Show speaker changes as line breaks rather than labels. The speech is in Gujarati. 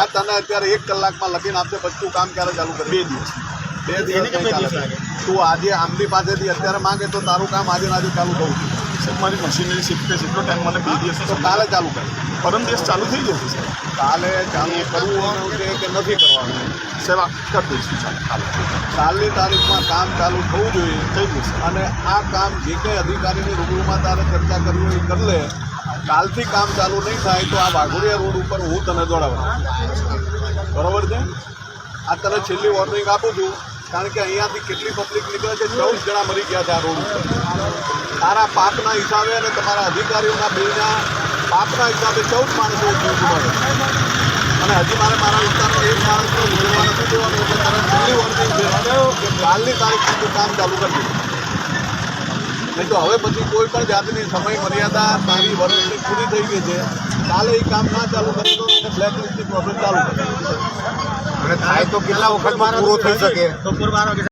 આ તને અત્યારે એક કલાકમાં લખીને આપશે પછી કામ ક્યારે ચાલુ કરે
બે દિવસ.
બે દિવસ? તું આજે આમની પાસેથી અત્યારે માંગે તો તારું કામ આજે આજે ચાલુ થવું.
સાહેબ મારી મશીનરી શિફ્ટ છે એટલો ટાઈમ મને બે દિવસ
તો કાલે ચાલુ કરે.
પરમ દિવસ ચાલુ થઈ જશે સાહેબ.
કાલે ચાલુ કરવું છે કે નથી કરવાનું?
આ કરી દઈશું કાલે
કાલની તારીખમાં કામ ચાલુ થવું જોઈએ.
થઈ જશે.
અને આ કામ જે કંઈ અધિકારીની રૂબરૂમાં તારે ચર્ચા કરવી હોય કરી લે. કાલથી કામ ચાલુ નહીં થાય તો આ વાઘોડિયા રોડ ઉપર હું તને દોડાવું. બરોબર છે? આ તને છેલ્લી વોર્નિંગ આપું છું, કારણ કે અહીંયાથી કેટલી પબ્લિક નીકળે છે? ચૌદ જણા મરી ગયા છે આ રોડ ઉપર. તારા પાપના હિસાબે અને તમારા અધિકારીઓના બિલના પાપના હિસાબે ચૌદ માણસો અને હજી મારે મારા વિસ્તારમાં એક માણસને નથી જોવાનું એટલે તારા છેલ્લી વોર્નિંગ છે. કાલની તારીખ સુધી કામ ચાલુ કરી દે નહીં તો હવે પછી કોઈ પણ જાતની સમય મર્યાદા તારી વર્ષની પૂરી થઈ ગઈ છે કાલે એ કામ ના ચાલુ કરી દો અને બ્લેકલિસ્ટની પ્રોસેસ ચાલુ કરી.
અને થાય તો કેટલા વખત પૂરો થઈ શકે?